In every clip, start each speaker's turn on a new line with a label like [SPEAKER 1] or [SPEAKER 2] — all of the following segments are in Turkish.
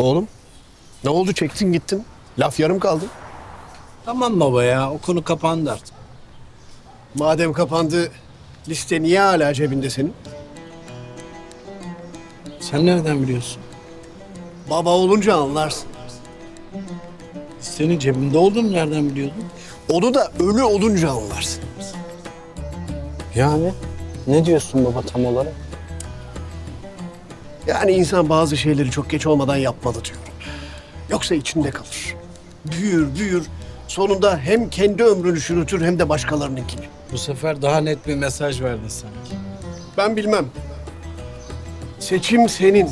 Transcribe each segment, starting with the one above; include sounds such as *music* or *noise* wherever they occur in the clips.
[SPEAKER 1] Oğlum ne oldu çektin gittin? Laf yarım kaldı.
[SPEAKER 2] Tamam baba ya o konu kapandı artık.
[SPEAKER 1] Madem kapandı liste niye hala cebinde senin?
[SPEAKER 2] Sen nereden biliyorsun?
[SPEAKER 1] Baba olunca anlarsın.
[SPEAKER 2] Senin cebinde olduğunu nereden biliyordun?
[SPEAKER 1] Onu da ölü olunca anlarsın.
[SPEAKER 2] Yani ne diyorsun baba tam olarak?
[SPEAKER 1] Yani insan bazı şeyleri çok geç olmadan yapmalı diyorum. Yoksa içinde kalır. Büyür büyür. Sonunda hem kendi ömrünü çürütür hem de başkalarınınkini.
[SPEAKER 2] Bu sefer daha net bir mesaj verdin sanki.
[SPEAKER 1] Ben bilmem. Seçim senin.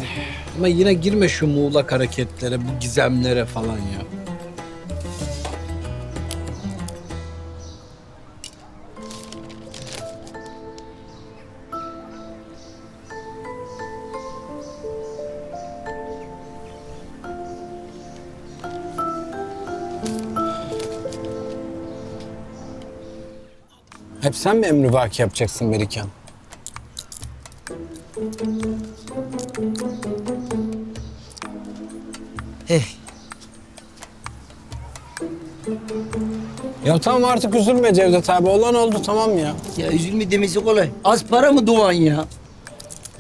[SPEAKER 2] Ama yine girme şu muğlak hareketlere, bu gizemlere falan ya. Hep sen mi emri vaki yapacaksın Merikan? Ya tamam artık üzülme Cevdet abi. Olan oldu tamam ya.
[SPEAKER 3] Ya üzülme demesi kolay. Az para mı duvan ya?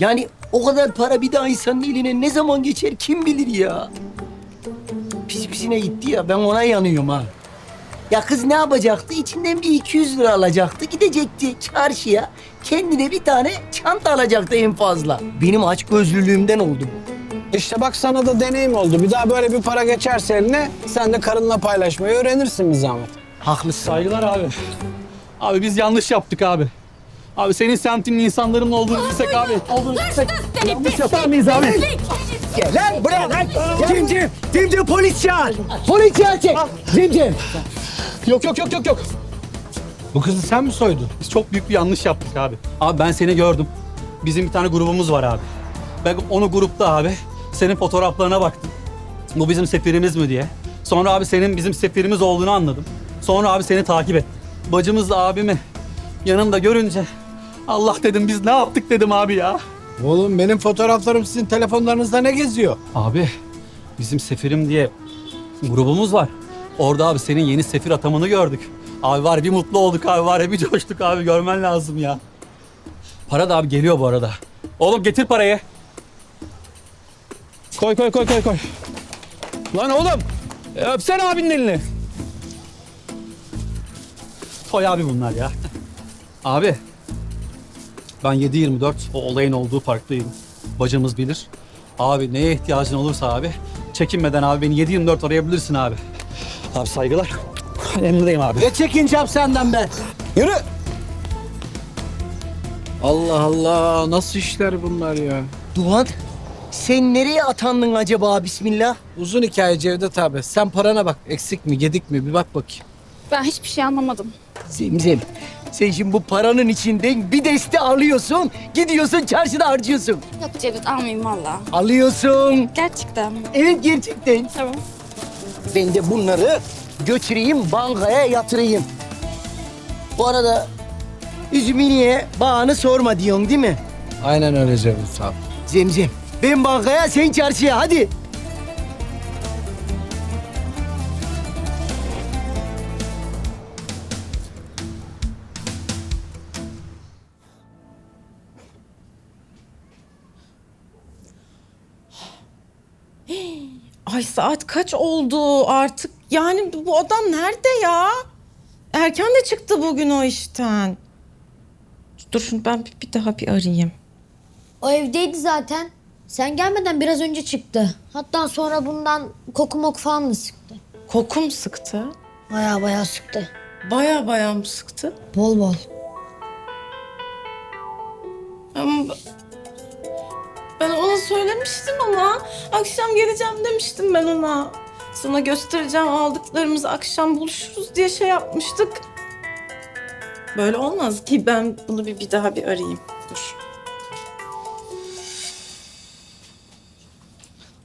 [SPEAKER 3] Yani o kadar para bir daha insanın eline ne zaman geçer kim bilir ya? Pis pisine gitti ya ben ona yanıyorum ha. Ya kız ne yapacaktı? İçinden bir 200 lira alacaktı. Gidecekti çarşıya. Kendine bir tane çanta alacaktı en fazla. Benim aç gözlülüğümden oldu bu.
[SPEAKER 2] İşte bak sana da deneyim oldu. Bir daha böyle bir para geçerse eline sen de karınla paylaşmayı öğrenirsin bir zahmet.
[SPEAKER 3] Haklısın.
[SPEAKER 4] Saygılar abi. Abi biz yanlış yaptık abi. Abi senin semtinin insanların olduğunu bilsek abi. Yanlış yapar mıyız abi?
[SPEAKER 3] Lan buraya lan. Cimcim, Cimcim polis çağır. Polis çağır çek. Cimcim.
[SPEAKER 4] Yok yok yok yok yok.
[SPEAKER 2] Bu kızı sen mi soydun?
[SPEAKER 4] Biz çok büyük bir yanlış yaptık abi. Abi ben seni gördüm. Bizim bir tane grubumuz var abi. Ben onu grupta abi senin fotoğraflarına baktım. Bu bizim sefirimiz mi diye. Sonra abi senin bizim sefirimiz olduğunu anladım. Sonra abi seni takip ettim. Bacımızla abimi yanımda görünce Allah dedim biz ne yaptık dedim abi ya.
[SPEAKER 2] Oğlum benim fotoğraflarım sizin telefonlarınızda ne geziyor?
[SPEAKER 4] Abi bizim sefirim diye grubumuz var. Orada abi senin yeni sefir atamanı gördük. Abi var ya bir mutlu olduk abi var ya bir coştuk abi görmen lazım ya. Para da abi geliyor bu arada. Oğlum getir parayı. Koy koy koy koy koy. Lan oğlum e, öpsene abinin elini. Koy abi bunlar ya. Abi ben 7-24 o olayın olduğu parktayım. Bacımız bilir. Abi neye ihtiyacın olursa abi çekinmeden abi beni 7-24 arayabilirsin abi. Abi saygılar. Emredeyim abi.
[SPEAKER 3] Ne çekineceğim senden ben?
[SPEAKER 4] Yürü.
[SPEAKER 2] Allah Allah nasıl işler bunlar ya?
[SPEAKER 3] Duhan, sen nereye atandın acaba bismillah?
[SPEAKER 2] Uzun hikaye Cevdet abi. Sen parana bak. Eksik mi, gedik mi? Bir bak bakayım.
[SPEAKER 5] Ben hiçbir şey anlamadım.
[SPEAKER 3] Zemzem, sen şimdi bu paranın içinden bir deste alıyorsun, gidiyorsun çarşıda harcıyorsun.
[SPEAKER 5] Yok Cevdet almayayım valla.
[SPEAKER 3] Alıyorsun.
[SPEAKER 5] Gerçekten mi?
[SPEAKER 3] Evet gerçekten.
[SPEAKER 5] Tamam.
[SPEAKER 3] Ben de bunları götüreyim bankaya yatırayım. Bu arada üzümü niye bağını sorma diyorsun değil mi?
[SPEAKER 2] Aynen öyle Cevdet abi.
[SPEAKER 3] Zemzem, ben bankaya sen çarşıya hadi.
[SPEAKER 6] Saat kaç oldu artık? Yani bu- adam nerede ya? Erken de çıktı bugün o işten. Dur şunu ben bir, bir daha bir arayayım.
[SPEAKER 7] O evdeydi zaten. Sen gelmeden biraz önce çıktı. Hatta sonra bundan koku moku falan da sıktı.
[SPEAKER 6] Kokum sıktı.
[SPEAKER 7] Baya baya sıktı.
[SPEAKER 6] Baya baya mı sıktı?
[SPEAKER 7] Bol bol.
[SPEAKER 6] Ama ben ona söylemiştim ama akşam geleceğim demiştim ben ona. Sana göstereceğim aldıklarımızı akşam buluşuruz diye şey yapmıştık. Böyle olmaz ki ben bunu bir, bir daha bir arayayım. Dur.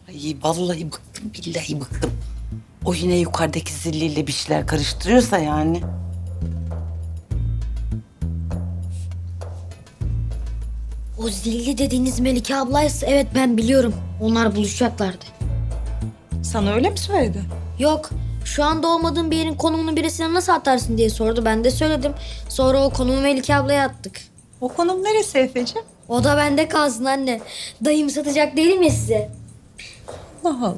[SPEAKER 8] Ay vallahi bıktım billahi bıktım. O yine yukarıdaki zilliyle bir şeyler karıştırıyorsa yani.
[SPEAKER 7] O zilli dediğiniz Melike ablaysa evet ben biliyorum. Onlar buluşacaklardı.
[SPEAKER 9] Sana öyle mi söyledi?
[SPEAKER 7] Yok. Şu anda olmadığın bir yerin konumunu birisine nasıl atarsın diye sordu. Ben de söyledim. Sonra o konumu Melike ablaya attık.
[SPEAKER 9] O konum neresi Efe'ciğim?
[SPEAKER 7] O da bende kalsın anne. Dayım satacak değilim ya size.
[SPEAKER 9] Allah Allah.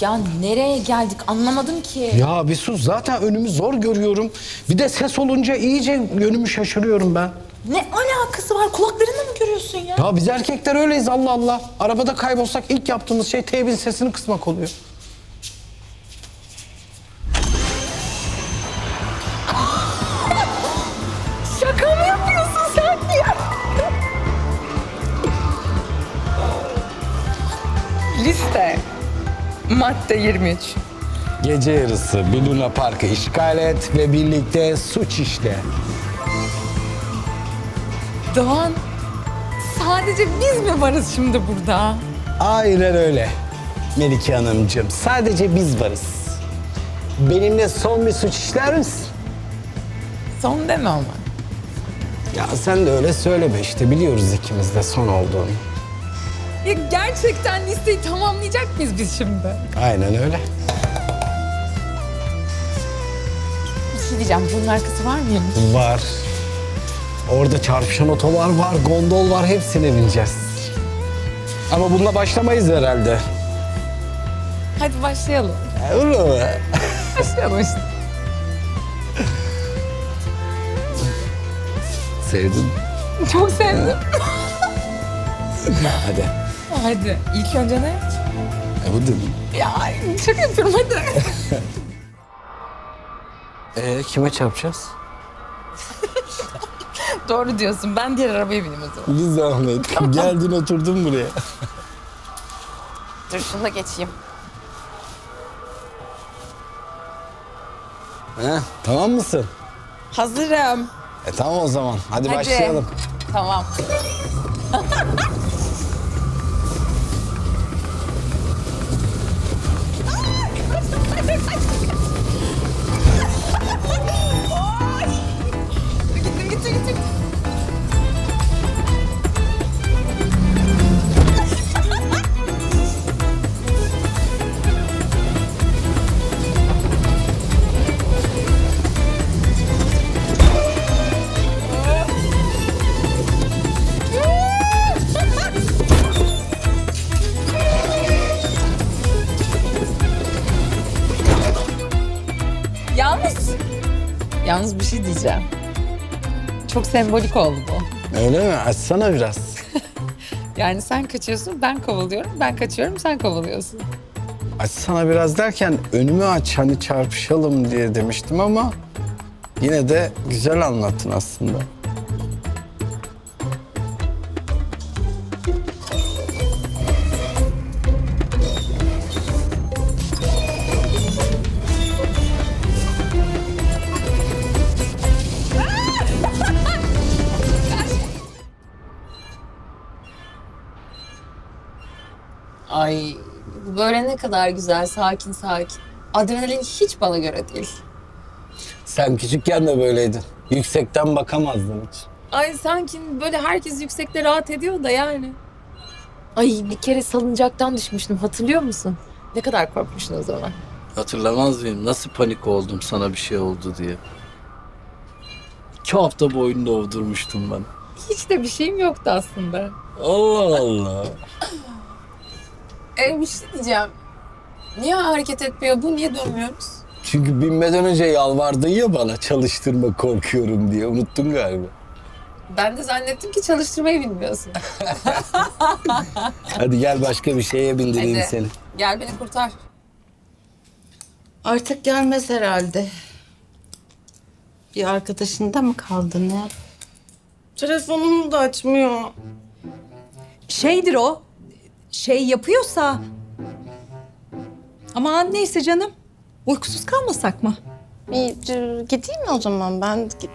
[SPEAKER 10] Ya nereye geldik anlamadım ki.
[SPEAKER 2] Ya bir sus zaten önümü zor görüyorum. Bir de ses olunca iyice yönümü şaşırıyorum ben.
[SPEAKER 9] Ne alakası var? Kulaklarını mı görüyorsun ya?
[SPEAKER 2] Ya biz erkekler öyleyiz Allah Allah. Arabada kaybolsak ilk yaptığımız şey teybin sesini kısmak oluyor.
[SPEAKER 9] Madde 23.
[SPEAKER 2] Gece yarısı bir Luna Park'ı işgal et ve birlikte suç işle.
[SPEAKER 10] Doğan sadece biz mi varız şimdi burada?
[SPEAKER 2] Aynen öyle. Melike Hanımcığım sadece biz varız. Benimle son bir suç işler misin?
[SPEAKER 10] Son deme ama.
[SPEAKER 2] Ya sen de öyle söyleme işte biliyoruz ikimiz de son olduğunu.
[SPEAKER 10] Ya gerçekten listeyi tamamlayacak mıyız biz şimdi?
[SPEAKER 2] Aynen öyle.
[SPEAKER 10] Bir şey diyeceğim bunun arkası var mıymış?
[SPEAKER 2] Var. Orada çarpışan otolar var, gondol var hepsine bineceğiz. Ama bununla başlamayız herhalde.
[SPEAKER 10] Hadi başlayalım.
[SPEAKER 2] Öyle mi?
[SPEAKER 10] Başlayalım işte.
[SPEAKER 2] Sevdin.
[SPEAKER 10] Çok sevdim.
[SPEAKER 2] Hadi.
[SPEAKER 10] Hadi ilk önce ne?
[SPEAKER 2] E bu değil
[SPEAKER 10] Ya şaka yapıyorum hadi.
[SPEAKER 2] Ee, kime çarpacağız? *laughs*
[SPEAKER 10] Doğru diyorsun ben diğer arabaya bineyim o zaman.
[SPEAKER 2] Bir zahmet. Geldin oturdun buraya.
[SPEAKER 10] Dur şunu da geçeyim.
[SPEAKER 2] He, tamam mısın?
[SPEAKER 10] Hazırım.
[SPEAKER 2] E tamam o zaman. Hadi,
[SPEAKER 10] Hadi.
[SPEAKER 2] başlayalım.
[SPEAKER 10] Tamam. *laughs* yalnız bir şey diyeceğim. Çok sembolik oldu bu.
[SPEAKER 2] Öyle mi? Açsana biraz. *laughs*
[SPEAKER 10] Yani sen kaçıyorsun, ben kovalıyorum. Ben kaçıyorum, sen kovalıyorsun.
[SPEAKER 2] Açsana biraz derken önümü aç hani çarpışalım diye demiştim ama yine de güzel anlattın aslında.
[SPEAKER 10] Ay, böyle ne kadar güzel, sakin sakin. Adrenalin hiç bana göre değil.
[SPEAKER 2] Sen küçükken de böyleydin. Yüksekten bakamazdın hiç.
[SPEAKER 10] Ay sanki böyle herkes yüksekte rahat ediyor da yani. Ay bir kere salıncaktan düşmüştüm hatırlıyor musun? Ne kadar korkmuştun o zaman.
[SPEAKER 11] Hatırlamaz mıyım? Nasıl panik oldum sana bir şey oldu diye. İki hafta boyunca ovdurmuştum ben.
[SPEAKER 10] Hiç de bir şeyim yoktu aslında.
[SPEAKER 11] Allah Allah.
[SPEAKER 10] E bir şey diyeceğim. Niye hareket etmiyor bu? Niye dönmüyoruz?
[SPEAKER 2] Çünkü binmeden önce yalvardın ya bana çalıştırma korkuyorum diye. Unuttun galiba.
[SPEAKER 10] Ben de zannettim ki çalıştırmayı bilmiyorsun.
[SPEAKER 2] Hadi gel başka bir şeye bindireyim
[SPEAKER 10] Hadi.
[SPEAKER 2] seni.
[SPEAKER 10] Gel beni kurtar.
[SPEAKER 8] Artık gelmez herhalde. Bir arkadaşında mı kaldı ne?
[SPEAKER 6] Telefonumu da açmıyor.
[SPEAKER 9] Şeydir o. Şey yapıyorsa... Aman neyse canım. Uykusuz kalmasak mı?
[SPEAKER 6] Bir c- gideyim mi o zaman ben? Gi-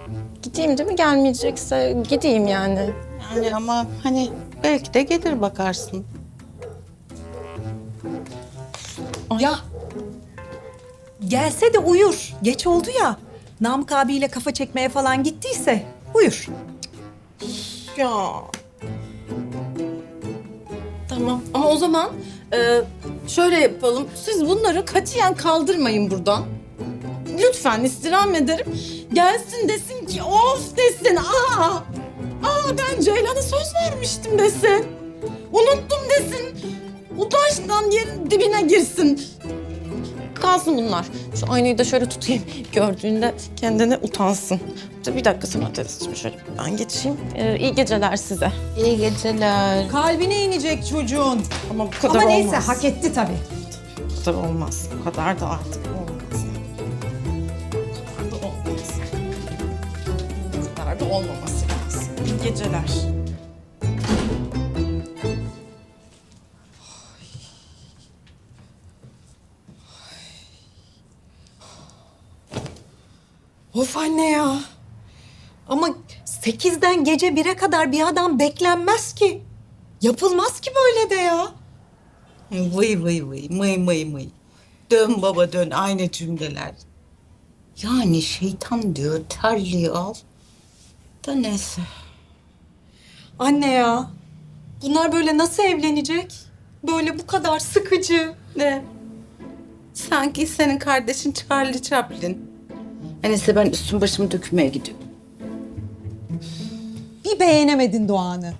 [SPEAKER 6] Gideyim değil mi? Gelmeyecekse gideyim yani.
[SPEAKER 8] Yani ama hani belki de gelir bakarsın.
[SPEAKER 9] Ya gelse de uyur. Geç oldu ya. Namık abiyle kafa çekmeye falan gittiyse uyur.
[SPEAKER 6] Ya. Tamam ama o zaman e, şöyle yapalım. Siz bunları katiyen kaldırmayın buradan. Lütfen istirham ederim. Gelsin desin ki of desin. Aa, aa ben Ceylan'a söz vermiştim desin. Unuttum desin. Utançtan yerin dibine girsin. Kalsın bunlar. Şu aynayı da şöyle tutayım. *laughs* Gördüğünde kendine utansın. Dur bir dakika sana teyzeciğim şöyle ben geçeyim. Ee, iyi geceler size.
[SPEAKER 8] İyi geceler.
[SPEAKER 9] Kalbine inecek çocuğun.
[SPEAKER 6] Ama bu kadar
[SPEAKER 9] Ama
[SPEAKER 6] olmaz.
[SPEAKER 9] neyse hak etti tabii.
[SPEAKER 6] Bu kadar olmaz. Bu kadar da artık olmaz. Bu kadar da olmaz. Bu kadar da olmaması lazım. İyi geceler.
[SPEAKER 9] Of anne ya. Ama sekizden gece 1'e kadar bir adam beklenmez ki. Yapılmaz ki böyle de ya.
[SPEAKER 8] Vıy vıy vıy, mıy mıy mıy. Dön baba dön, aynı cümleler. Yani şeytan diyor, terliği al. Da neyse.
[SPEAKER 9] Anne ya. Bunlar böyle nasıl evlenecek? Böyle bu kadar sıkıcı.
[SPEAKER 8] Ne? Sanki senin kardeşin Charlie Chaplin. Neyse ben üstüm başımı dökmeye gidiyorum.
[SPEAKER 9] Bir beğenemedin Doğan'ı.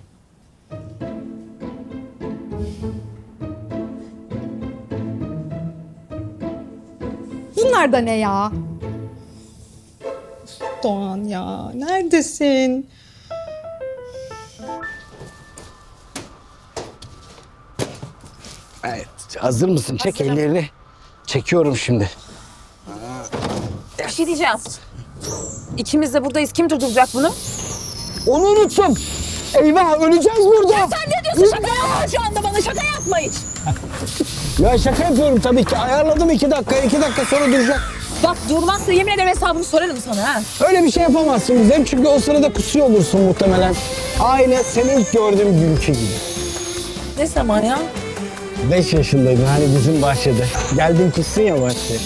[SPEAKER 9] Bunlar da ne ya? Doğan ya neredesin?
[SPEAKER 2] Evet, hazır mısın? Çek ellerini. Çekiyorum şimdi.
[SPEAKER 10] Şey diyeceğim. İkimiz de buradayız. Kim durduracak bunu?
[SPEAKER 2] Onu unuttum. Eyvah öleceğiz burada.
[SPEAKER 10] Sen ne diyorsun? Şaka yapma şu anda bana. Şaka yapma hiç. *laughs*
[SPEAKER 2] Ya şaka yapıyorum tabii ki. Ayarladım iki dakika. iki dakika sonra duracak.
[SPEAKER 10] Bak durmazsa yemin ederim hesabını sorarım sana ha.
[SPEAKER 2] Öyle bir şey yapamazsın Bizem çünkü o sırada kusuyor olursun muhtemelen. Aynı seni ilk gördüğüm günkü gibi.
[SPEAKER 10] Ne zaman ya?
[SPEAKER 2] Beş yaşındaydın hani bizim bahçede. Geldin kussun ya bahçeye.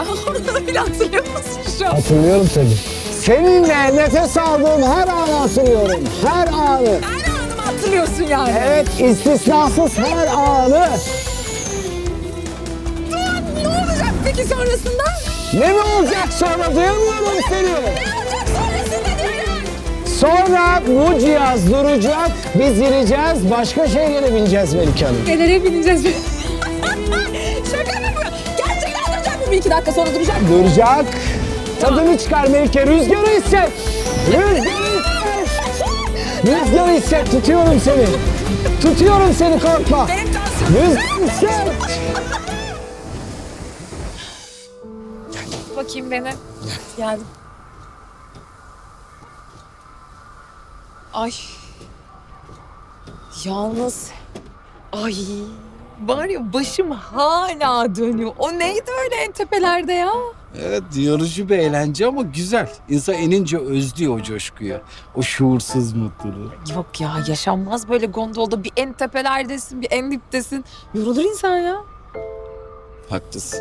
[SPEAKER 10] Onu bile hatırlıyor musun şu an?
[SPEAKER 2] Hatırlıyorum tabii. Seninle nefes aldığım her anı hatırlıyorum. Her anı.
[SPEAKER 10] Her anımı hatırlıyorsun yani.
[SPEAKER 2] Evet istisnasız her anı.
[SPEAKER 10] Ne olacak peki sonrasında?
[SPEAKER 2] Ne mi olacak sonra duyamıyorum seni.
[SPEAKER 10] Ne olacak sonrasında diyorum.
[SPEAKER 2] Sonra bu cihaz duracak, biz gireceğiz, başka şeylere bineceğiz Melike Hanım.
[SPEAKER 10] Nelere bineceğiz? Bir iki dakika sonra duracak?
[SPEAKER 2] Duracak. Tadını çıkar Melike, rüzgarı hisset. Rüzgarı hisset. Rüzgarı hisset, tutuyorum seni. Tutuyorum seni korkma. Rüzgarı hisset.
[SPEAKER 10] Bakayım beni. Geldim. Ay. Yalnız. Ay. Var ya başım hala dönüyor. O neydi öyle en tepelerde ya?
[SPEAKER 11] Evet yorucu bir eğlence ama güzel. İnsan enince özlüyor o coşkuyu. O şuursuz mutluluğu.
[SPEAKER 10] Yok ya yaşanmaz böyle gondolda bir en tepelerdesin bir en diptesin. Yorulur insan ya.
[SPEAKER 11] Haklısın.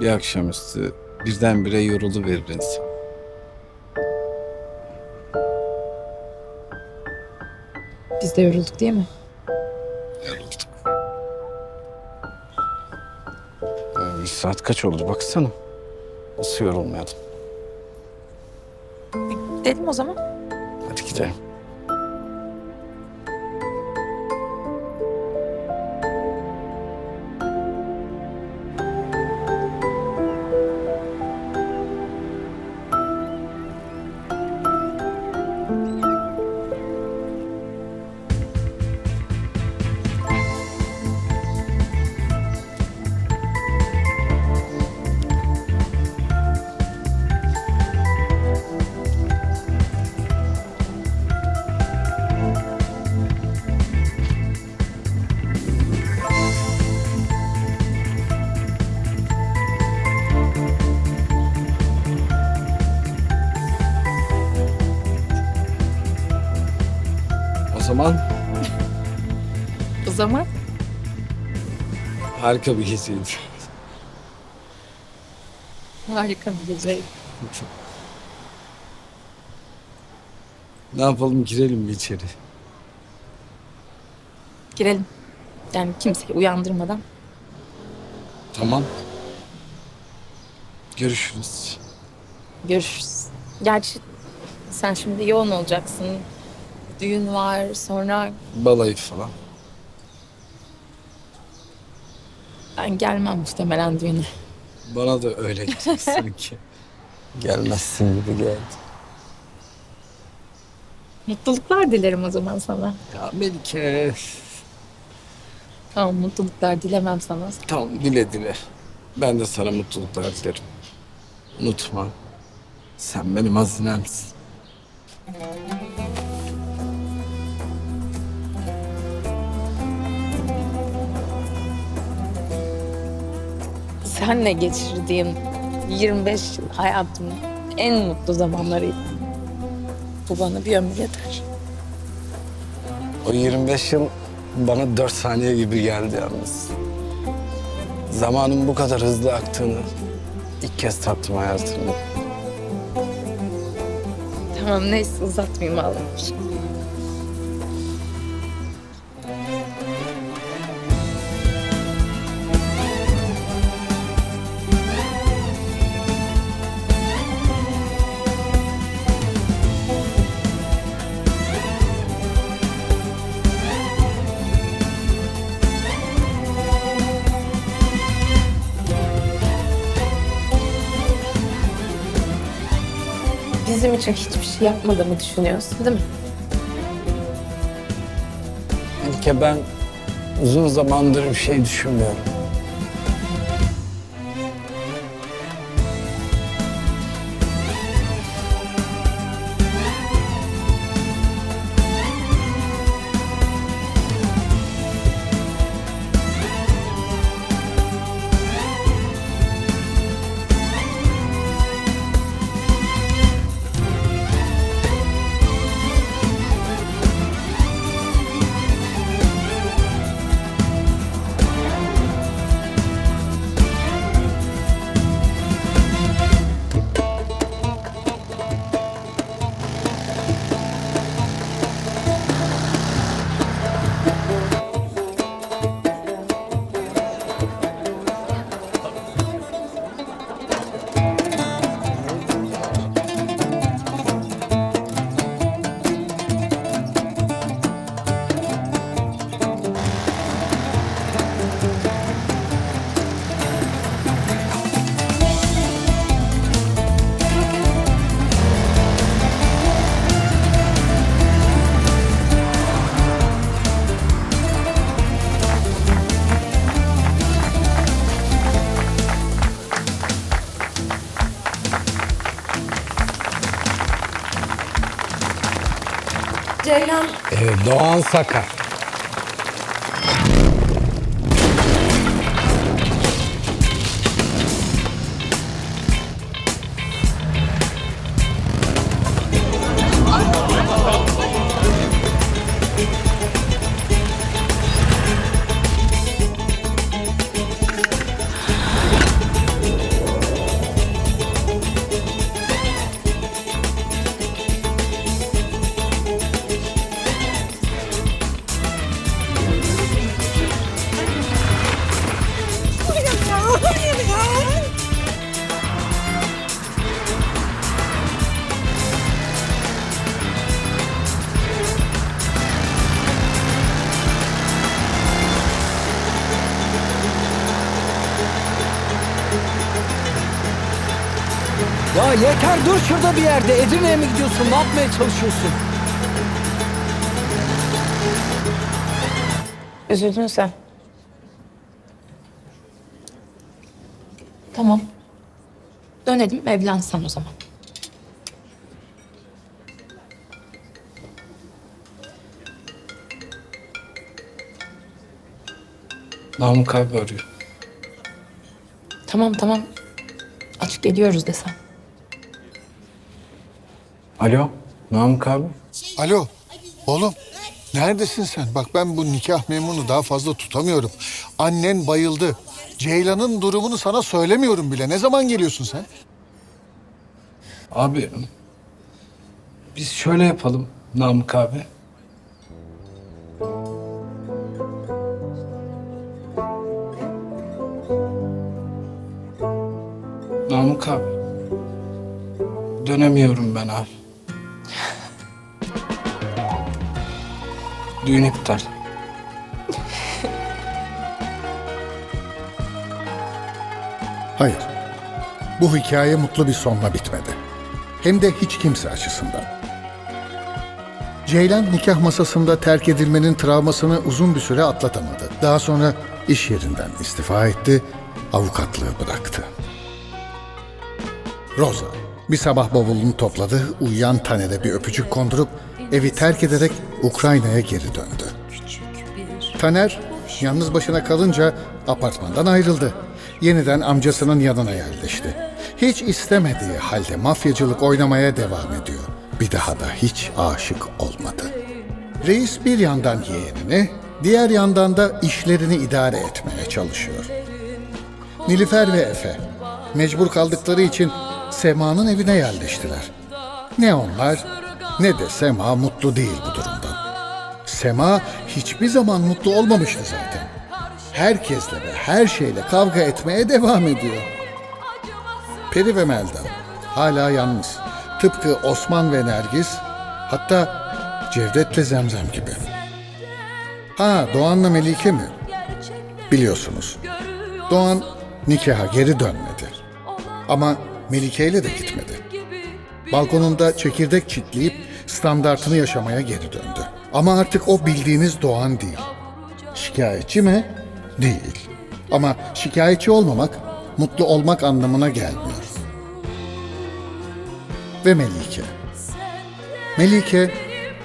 [SPEAKER 11] Bir akşamüstü birdenbire yorulu verir insan.
[SPEAKER 10] Biz de yorulduk değil mi?
[SPEAKER 2] Saat kaç oldu baksana. Nasıl yorulmayalım.
[SPEAKER 10] Dedim o zaman.
[SPEAKER 2] Hadi gidelim.
[SPEAKER 11] Harika bir geceydi.
[SPEAKER 10] harika bir gece.
[SPEAKER 11] Ne yapalım girelim mi içeri?
[SPEAKER 10] Girelim. Yani kimseyi uyandırmadan.
[SPEAKER 11] Tamam. Görüşürüz.
[SPEAKER 10] Görüşürüz. Gerçi sen şimdi yoğun olacaksın. Düğün var, sonra
[SPEAKER 11] Balayı falan.
[SPEAKER 10] Ben gelmem muhtemelen düğüne.
[SPEAKER 11] Bana da öyle geldi sanki. *laughs* Gelmezsin gibi geldi.
[SPEAKER 10] Mutluluklar dilerim o zaman sana.
[SPEAKER 11] Ya Melike.
[SPEAKER 10] Tamam mutluluklar dilemem sana.
[SPEAKER 11] Tamam dile dile. Ben de sana mutluluklar dilerim. Unutma. Sen benim hazinemsin.
[SPEAKER 10] Senle geçirdiğim 25 yıl hayatımın en mutlu zamanlarıydı. Bu bana bir ömür yeter.
[SPEAKER 11] O 25 yıl bana 4 saniye gibi geldi yalnız. Zamanın bu kadar hızlı aktığını ilk kez tattım hayatımda.
[SPEAKER 10] Tamam neyse uzatmayayım Allah'ım. Bizim için hiçbir şey yapmadığımı düşünüyorsun değil mi?
[SPEAKER 11] Melike ben uzun zamandır bir şey düşünmüyorum. Evet, Doğan
[SPEAKER 2] dur şurada bir yerde. Edirne'ye mi gidiyorsun? Ne yapmaya çalışıyorsun?
[SPEAKER 10] Üzüldün sen. Tamam. Dönelim evlensen o zaman.
[SPEAKER 11] Namık abi arıyor.
[SPEAKER 10] Tamam tamam. Açık geliyoruz desem.
[SPEAKER 11] Alo, Namık abi.
[SPEAKER 12] Alo, oğlum. Neredesin sen? Bak ben bu nikah memuru daha fazla tutamıyorum. Annen bayıldı. Ceylan'ın durumunu sana söylemiyorum bile. Ne zaman geliyorsun sen?
[SPEAKER 11] Abi, biz şöyle yapalım. Namık abi. Namık abi. Dönemiyorum ben abi. Düğün iptal.
[SPEAKER 12] Hayır. Bu hikaye mutlu bir sonla bitmedi. Hem de hiç kimse açısından. Ceylan nikah masasında terk edilmenin travmasını uzun bir süre atlatamadı. Daha sonra iş yerinden istifa etti, avukatlığı bıraktı. Rosa bir sabah bavulunu topladı, uyuyan Taner'e bir öpücük kondurup evi terk ederek Ukrayna'ya geri döndü. Taner yalnız başına kalınca apartmandan ayrıldı. Yeniden amcasının yanına yerleşti. Hiç istemediği halde mafyacılık oynamaya devam ediyor. Bir daha da hiç aşık olmadı. Reis bir yandan yeğenini, diğer yandan da işlerini idare etmeye çalışıyor. Nilüfer ve Efe mecbur kaldıkları için Sema'nın evine yerleştiler. Ne onlar ne de Sema mutlu değil bu durumdan. Sema hiçbir zaman mutlu olmamıştı zaten. Herkesle ve her şeyle kavga etmeye devam ediyor. Peri ve Melda hala yalnız. Tıpkı Osman ve Nergis, hatta Cevdet'le Zemzem gibi. Ha Doğan'la Melike mi? Biliyorsunuz. Doğan nikaha geri dönmedi. Ama Melike ile de gitmedi. Balkonunda çekirdek çitleyip standartını yaşamaya geri döndü. Ama artık o bildiğiniz Doğan değil. Şikayetçi mi? Değil. Ama şikayetçi olmamak, mutlu olmak anlamına gelmiyor. Ve Melike. Melike,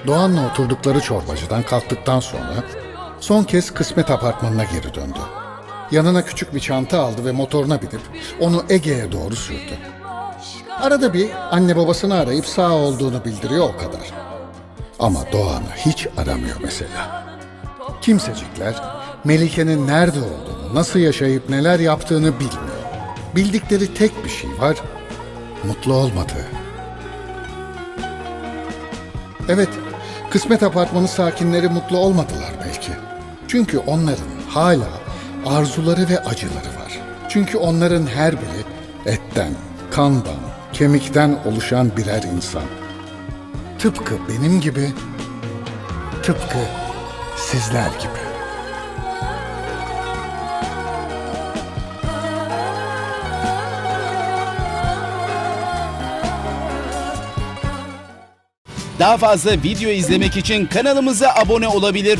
[SPEAKER 12] Doğan'la oturdukları çorbacıdan kalktıktan sonra son kez kısmet apartmanına geri döndü. Yanına küçük bir çanta aldı ve motoruna binip onu Ege'ye doğru sürdü. Arada bir anne babasını arayıp sağ olduğunu bildiriyor o kadar. Ama Doğan'ı hiç aramıyor mesela. Kimsecikler Melike'nin nerede olduğunu, nasıl yaşayıp neler yaptığını bilmiyor. Bildikleri tek bir şey var, mutlu olmadığı. Evet, kısmet apartmanı sakinleri mutlu olmadılar belki. Çünkü onların hala arzuları ve acıları var. Çünkü onların her biri etten, kandan, kemikten oluşan birer insan. Tıpkı benim gibi, tıpkı sizler gibi.
[SPEAKER 13] Daha fazla video izlemek için kanalımıza abone olabilir.